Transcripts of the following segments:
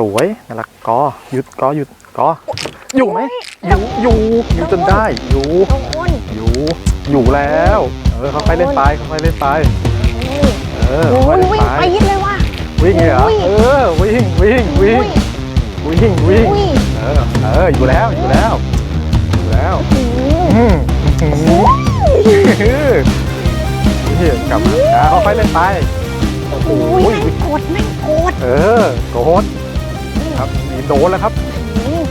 สวยนั่นละกอหยุดกอหยุดกออยู่ไหมอยู่อยู่อยู่จนได้อยู่ทุกคนอยู่อยู่แล้วเออค่อยๆเล่นไปค่อยๆเล่นไปเออโอ้ค่อยยๆเล่นวิ่งไปไปยิดเลยว่ะ วิ่งเลยเหรออุ้ย เออวิ่งวิ่งวิ่งวิ่งวิ่งอุ้ยเออเอออยู่แล้วอยู่แล้วอยู่แล้วอืมอืมอืมนี่กลับมาอะค่อยๆเล่นไป โอ้โหโอ้ยแม่งกดแม่งกดเออโกด ครับนี่โดนแล้วครับอืม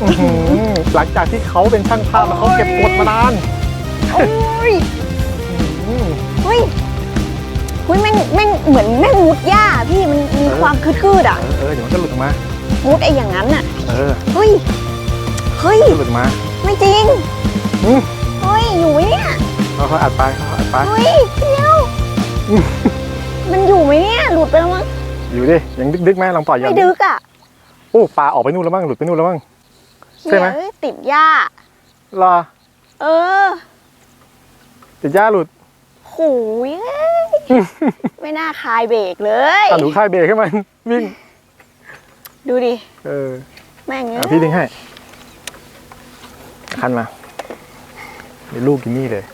อื้อหือหลังจากที่เขาเป็นช่างภาพแล้วเขาเก็บกดมานานโอ้ยอืม เฮ้ยเฮ้ยแม่งแม่งเหมือนแม่งมุดหญ้าพี่มันมีความคืดๆอะ เออเออเดี๋ยวมันก็หลุดออกมา มุดไอ้อย่างนั้นอะ เออเฮ้ย เฮ้ยหลุดออกมา ไม่จริง อืม เฮ้ย อยู่ไหมเนี่ย เขาเขาอัดไปเขาอัดไป เฮ้ยเดียว อืม มันอยู่ไหมเนี่ย หลุดไปแล้วมั้ง อยู่ดิยังดึกๆไหมลองปล่อยยัไม่งดึกอะโอ้ปลาออกไปนู่นแล้วมั้งหลุดไปนู่นแล้วมั้ง ใช่ไหมเฮ้ยติดหญ้า รอเออติดหญ้าหลุดโหยเอ้ยไม่น่าคายเบรกเลย อะหนูค่ายเบรกให้มัน วิ่งดูดิ เออแม่งอะเอ้ยพี่ดึงให้คันมามีลูกกินนี่เลย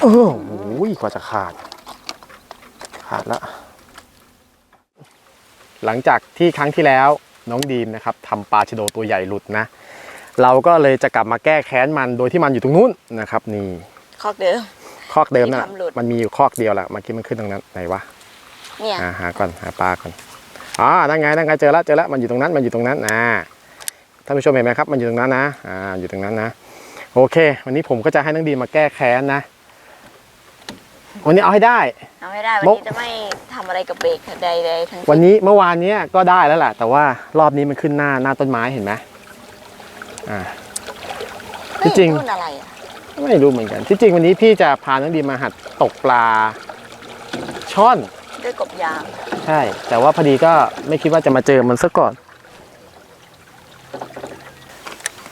โอ้โหกว่าจะขาด ขาดละหลังจากที่ครั้งที่แล้วน้องดีมนะครับทำปลาชะโดตัวใหญ่หลุดนะ เราก็เลยจะกลับมาแก้แค้นมันโดยที่มันอยู่ตรงนู้นนะครับ นี่คอกเดิมคอกเดิมนั่นแหละที่ทำหลุดมันมีอยู่คอกเดียวแหละเมื่อกี้มันขึ้นตรงนั้นไหนวะเนี่ยอ่าหาก่อนหาปลาก่อนอ๋อนั่นไงนั่นไงเจอแล้วเจอแล้วมันอยู่ตรงนั้นมันอยู่ตรงนั้นอ่าท่านผู้ชมเห็นไหมครับมันอยู่ตรงนั้นนะอ่าอยู่ตรงนั้นนะ โอเค วันนี้ผมก็จะให้นังดีมมาแก้แค้นนะ วันนี้เอาให้ได้ เอาไม่ได้วันมกนี้จะไม่ทำอะไรกับเบรกใดๆทั้งวันนี้เมื่อวานเนี้ยก็ได้แล้วแหละแต่ว่ารอบนี้มันขึ้นหน้าหน้าต้นไม้เห็นไหมอ่าเฮ้ยจริงนู่นอะไรอะไม่รู้เหมือนกัน ที่จริงวันนี้พี่จะพานังดีมมาหัดตกปลาช่อน ด้วยกบยางใช่ แต่ว่าพอดีก็ไม่คิดว่าจะมาเจอมันซะก่อน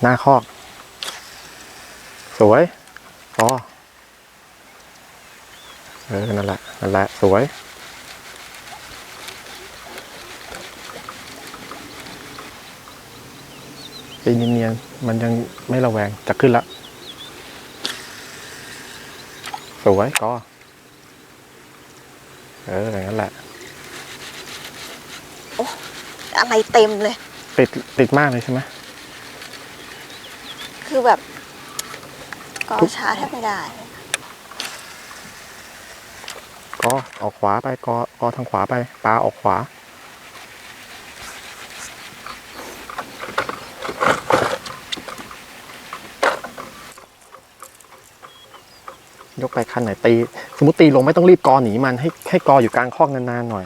หน้าคอก สวยพอเออนั่นแหละนั่นแหละสวยปีเนียนๆมันยังไม่ระแวงจะขึ้นละสวยก็เอออย่างนั้นแหละอะไรเต็มเลย ติดติดมากเลยใช่ไหมคือแบบก็ช้าแทบไม่ได้ ก็ออกขวาไปก็ก็ทางขวาไปปลาออกขวา ยกไปคันไหนตี สมมติตีลงไม่ต้องรีบกอหนีมันให้ให้กออยู่กลางคอกนานๆหน่อย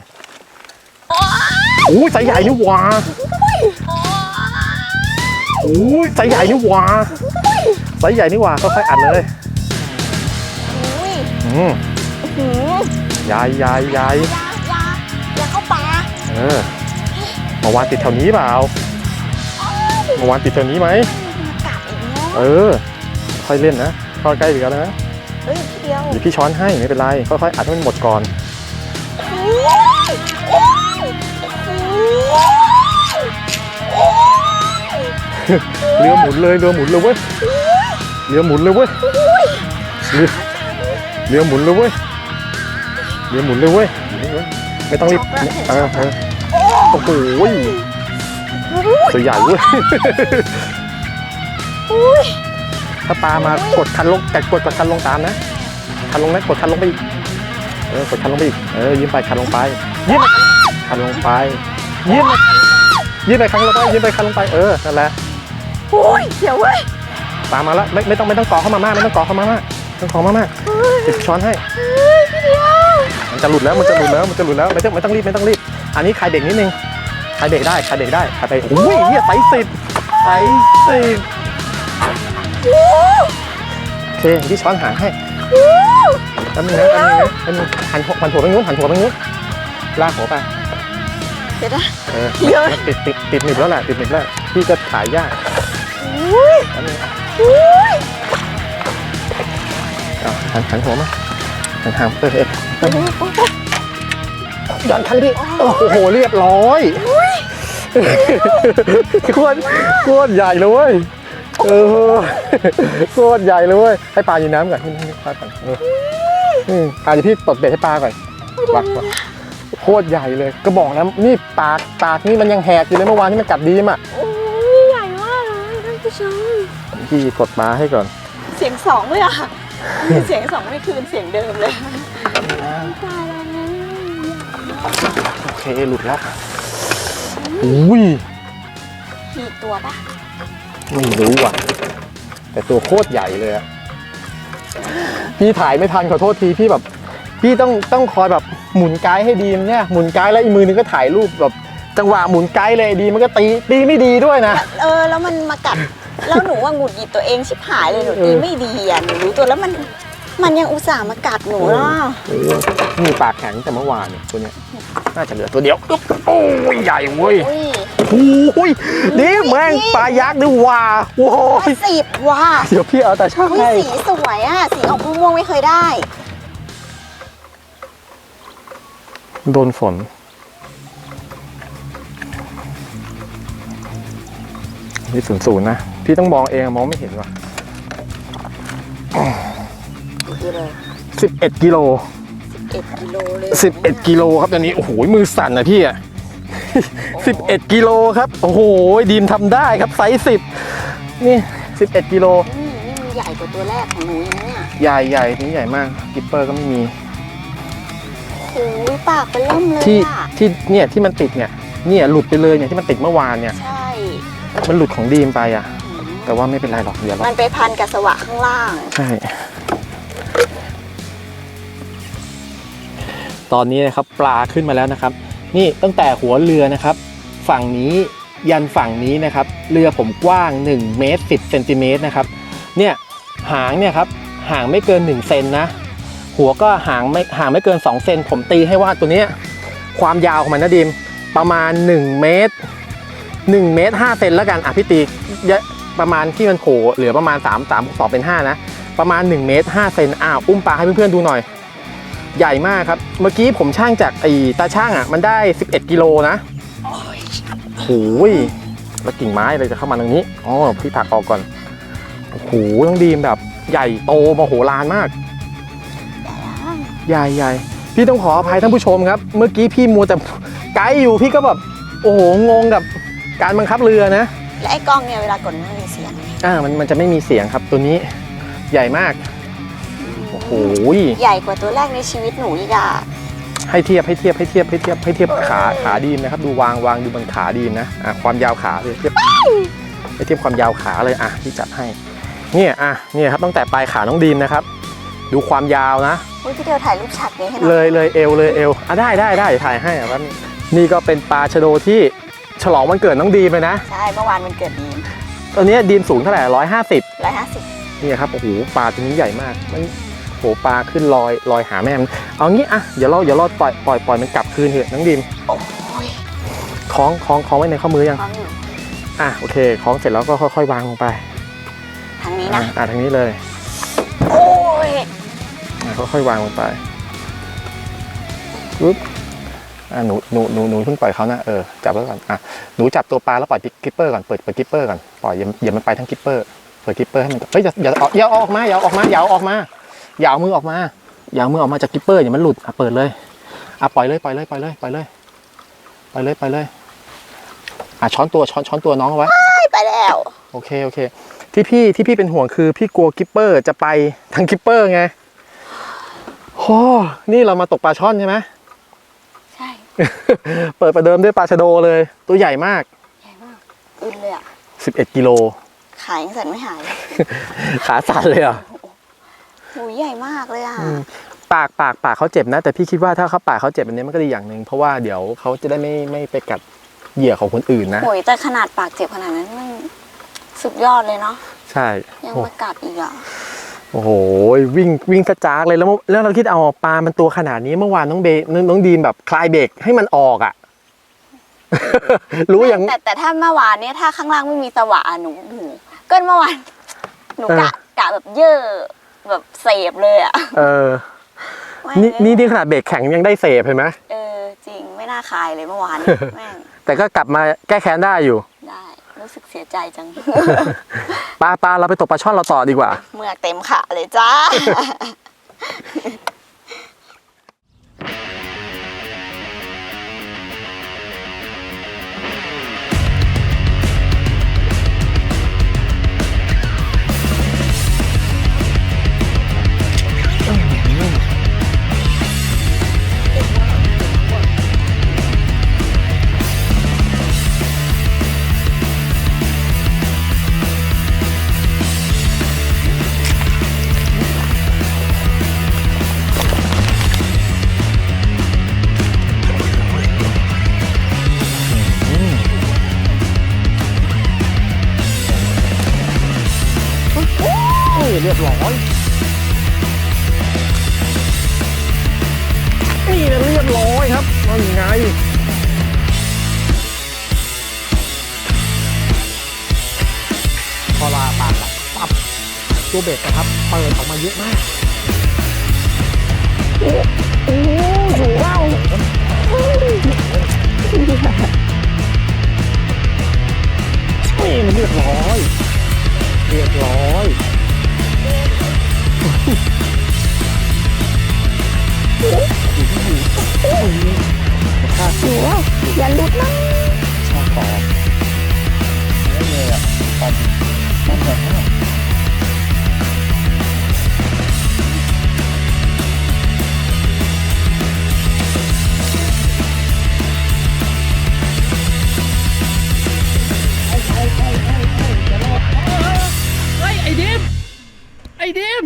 โอ้ยสายใหญ่นี่หว่าโอ้ยสายใหญ่นี่หว่าสายใหญ่นี่หว่าค่อยๆอัดเลยอุ้ยอืม มใหญ่ใหญ่ใหญ่อยาอยาอย่าเข้าป่าเออเมาวานติดแถวนี้เปล่าเมาวานติดแถวนี้ไหมกัดอีกเนาะเออ ค่อยเล่นนะเข้าใกล้อีกแล้วนะเฮ้ยทีเดียวเดี๋ยวพี่ช้อนให้ไม่เป็นไรค่อยๆอัดให้มันหมดก่อนโอ้ยโอ้ยโอ้ยโอ้ยเรือหมุนเลยเรือหมุนเลยเว้ยเรือหมุนเลยเว้ยเรือเรือหมุนเลยเว้ย เรือหมุนเลยเว้ยไม่ต้องรีบเออเออโอ้โหตัวใหญ่เว้ย อุ้ยถ้าปลามากดคันลงกัดกดกดคันลงตามนะคันลงนะกดคันลงไปอีกเออกดคันลงไปอีกเออยิ้มไปคันลงไปยิ้มไปคันลงไปยิ้มไปยิ้มไปคันลงไปยิ้มไปคันลงไปเออนั่นแหละโอ้ยเดี๋ยวเว้ยตามมาแล้วไม่ไม่ต้องไม่ต้องกอเข้ามามากไม่ต้องกอเข้ามามากไม่ต้องกอมามากติดช้อนให้ จะหลุดแล้วมันจะหลุดแล้วมันจะหลุดแล้วไม่ต้องไม่ต้องรีบไม่ต้องรีบ อันนี้คลายเบรกนิดนึงคลายเบรกได้คลายเบรกได้คลายไปโอ้ยเฮียไซส์สิบไซส์สิบโอ้โอเคพี่ช้อนหางให้โหแป๊บนึงนะแป๊บนึงนะแป๊บนึงหันหัวหันหัวไปนู้นหันหัวไปนู้นลากหัวไปเดี๋ยวนะเออเยอะติดติดติดหนึบแล้วแหละติดหนึบแล้วพี่จะขายยากอุ้ยแป๊บนึงอุ้ยเอาหันหันหัวมา หันหางเออเออโอ้โหหย่อนคันพี่โอ้โหเรียบร้อยโคตรโคตรใหญ่เลยเว้ยเออโคตรใหญ่เลยเว้ยให้ปลาอยู่น้ำก่อนให้ให้ปลาก่อนเอออืมอะเดี๋ยวพี่ปลดเบ็ดให้ปลาก่อนวักวักโคตรใหญ่เลย ก็บอกแล้วนี่ปากปากนี่มันยังแหกอยู่เลยเมื่อวานที่มันกัดดีมอะโอ้ยใหญ่มากเลยท่านผู้ชมพี่กดปลาให้ก่อน เสียงสองเลยอะมี เสียงสองไม่คืนเสียงเดิมเลยตายแล้วโอเคหลุดแล้วอุ้ยมีตัวปะไม่รู้ว่ะ แต่ตัวโคตรใหญ่เลยอะพี่ถ่ายไม่ทันขอโทษทีพี่แบบ พี่ต้องต้องคอยแบบหมุนไกด์ให้ดีมันเนี่ยหมุนไกด์แล้วอีกมือนึงก็ถ่ายรูปแบบจังหวะหมุนไกด์เลยดีมันก็ตีตีไม่ดีด้วยนะ เออ แล้วมันมากัด แล้วหนูว่าหงุดหงิดตัวเองชิบหายเลยหนูเออดีไม่ดีอะหนูรู้ตัวแล้วมันมันยังอุตส่าห์มากัดหนูเนาะนี่ปากแข็งแต่เมื่อวานเนี่ยตัวเนี้ยน่าจะเหลือตัวเดียวอึ๊บโอ้ยใหญ่เว้ยอุ้ยโอ้ยนี่แม่งปลายักษ์นี่หว่าโอ้ยสิบว่ะเดี๋ยวพี่เอาแต่ช่างอุ้ยให้สีสวยอะสีออกม่วงๆไม่เคยได้ โดนฝนนี่ศูนย์ศูนย์นะ พี่ต้องมองเองอะมองไม่เห็นว่ะคือเลยสิบเอ็ดกิโลเอ็ดกิโลเลยสิบเอ็ดกิโลครับตอนนี้โอ้โหมือสั่นนะพี่อะสิบเอ็ดกิโลครับโอ้โหดีมทำได้ครับไซส์สิบนี่สิบเอ็ดกิโลอืมนี่มันใหญ่กว่าตัวแรกของหนูอย่างเนี้ยใหญ่ใหญ่นี่ใหญ่มากกิปเปอร์ก็ไม่มี โอ้ยปากเป็นเริ่มเลยที่อะ ที่เนี่ยที่มันติดเนี่ยเนี่ยหลุดไปเลยเนี่ยที่มันติดเมื่อวานเนี่ย ใช่ มันหลุดของดีมไปอะอืม แต่ว่าไม่เป็นไรหรอกเดี๋ยวเรามันไปพันกับสวะข้างล่าง ใช่ ตอนนี้นะครับปลาขึ้นมาแล้วนะครับ นี่ตั้งแต่หัวเรือนะครับ ฝั่งนี้ยันฝั่งนี้นะครับ เรือผมกว้าง1เมตร10เซนติเมตรนะครับ เนี่ยหางเนี่ยครับห่างไม่เกิน1เซนนะ หัวก็ห่างไม่ห่างไม่เกิน2เซนผมตีให้ว่าตัวเนี้ยความยาวของมันนะดิมประมาณ 1 เมตร1เมตร5เซนแล้วกันอะพี่ตีเยอะ ประมาณที่มันโผล่เหลือประมาณ 3 3 2เป็น 5 นะ ประมาณ 1 เมตร5เซนอ้าวอุ้มปลาให้เพื่อนๆดูหน่อย ใหญ่มากครับ เมื่อกี้ผมช่างจากไอ้ตาช่างอะมันได้ 11 กิโลนะโอ้ยแล้วกิ่งไม้อะไรจะเข้ามาตรงนี้อ๋อพี่ถักออกก่อนโอ้โหต้องดีมแบบใหญ่โตมโหฬารมาก ใหญ่ใหญ่พี่ต้องขออภัยท่านผู้ชมครับ เมื่อกี้พี่มัวแต่ไกด์อยู่พี่ก็แบบโอ้โหงงกับการบังคับเรือนะ และไอ้กล้องเนี่ยเวลากดมันมีเอ่ามันมันจะไม่มีเสียงครับตัวนี้ใหญ่มากโอ้โหใหญ่กว่าตัวแรกในชีวิตหนูอีกอะให้เทียบให้เทียบให้เทียบให้เทียบให้เทียบขาขาดีมนะครับ ดูวางวางดูบนขาดีมนะอะความยาวขาเลยเทียบให้เทียบความยาวขาเลยอะที่จัดให้เนี่ยอะเนี่ยครับตั้งแต่ปลายขาน้องดีมนะครับ ดูความยาวนะอุ้ยพี่เดียวถ่ายรูปฉากนี้ให้หน่อยเลยเลยเอวเลยเอวอะได้ได้ได้เดี๋ยวถ่ายให้อะแป๊บนึงนี่ก็เป็นปลาชะโดที่ฉลองวันเกิดน้องดีมเลยนะใช่เมื่อวานมันเกิดดีม ตอนนี้ดีมสูงเท่าไหร่ร้อยห้าสิบร้อยห้าสิบนี่ครับโอ้โหปลาตัวนี้ใหญ่มากมันโหปลาขึ้นลอยลอยหาแม่มันเอางี้อะเดี๋ยวเราเดี๋ยวเราปล่อยปล่อยปล่อยมันกลับคืนเถอะน้องดีมโอ้ยคล้องคล้องคล้องไว้ในข้อมือยังพร้อมอยู่อะโอเคคล้องเสร็จแล้วก็ค่อยๆวางลงไปทางนี้อะนะอะทางนี้เลยโอ้ยอะค่อยๆวางลงไปปึ๊บอะ หนูหนูหนูหนูเพิ่งปล่อยเขานะเออจับไว้ก่อนอะหนูจับตัวปลาแล้วปล่อยกิปเปอร์ก่อนเปิดเปิดกิปเปอร์ก่อนปล่อยอย่าอย่ามันไปทั้งกิปเปอร์เปิดกิปเปอร์ให้มันเฮ้ยอย่าอย่าออกอย่าเอาออกมาอย่าเอาออกมาอย่าเอาออกมาอย่าเอามือออกมาอย่าเอามือออกมาจากกิปเปอร์อย่ามันหลุดอะเปิดเลยอะปล่อยเลยปล่อยเลยปล่อยเลยปล่อยเลยปล่อยเลยปล่อยเลยอะช้อนตัวช้อนช้อนตัวน้องเอาไว้ไปแล้วโอเคโอเค ที่พี่ที่พี่เป็นห่วงคือพี่กลัวกิปเปอร์จะไปทางกิปเปอร์ไงโอ้นี่เรามาตกปลาช่อนใช่ไหมใช่ เปิดประเดิมด้วยปลาชะโดเลย ตัวใหญ่มากใหญ่มากอึนเลยอะ11กิโลขายยังสั่นไม่หายเลยขาสั่นเลยอะหูใหญ่มากเลยอะอืมปากปากปากเขาเจ็บนะ แต่พี่คิดว่าถ้าเขาปากเขาเจ็บแบบนี้มันก็ดีอย่างหนึ่งเพราะว่าเดี๋ยวเขาจะได้ไม่ไม่ไปกัดเหยื่อของคนอื่นนะ โหยแต่ขนาดปากเจ็บขนาดนั้นมันสุดยอดเลยเนาะใช่ยังโอ้มากัดอีกอะ โอ้โหวิ่งวิ่งกระจากเลยแล้วเมื่อแล้วเราคิดเอาปลา มันตัวขนาดนี้เมื่อวานน้องเบน้องน้องดีมแบบคลายเบรกให้มันออกอะ รู้อย่างแต่แต่ถ้าเมื่อวานเนี้ยถ้าข้างล่างไม่มีสวะอะหนูหนูก็เมื่อวานหนูกะกะแบบเย่อแบบเสพเลยอะเออไม่นี่เลยนี่นี่ขนาดเบรกแข็งยังได้เสพเห็นไหมเออจริงน่าคายเลยเมื่อวานแม่งแต่ก็กลับมาแก้แค้นได้อยู่ได้ รู้สึกเสียใจจัง ปลาปลาเราไปตกปลาช่อนเราต่อดีกว่า เมือกเต็มขาเลยจ้า ตัวเบ็ดนะครับ เปิดออกมาเยอะมากโอ้โหสูงเล่านี่มันเรียบร้อย เรียบร้อย ไอ้ดิม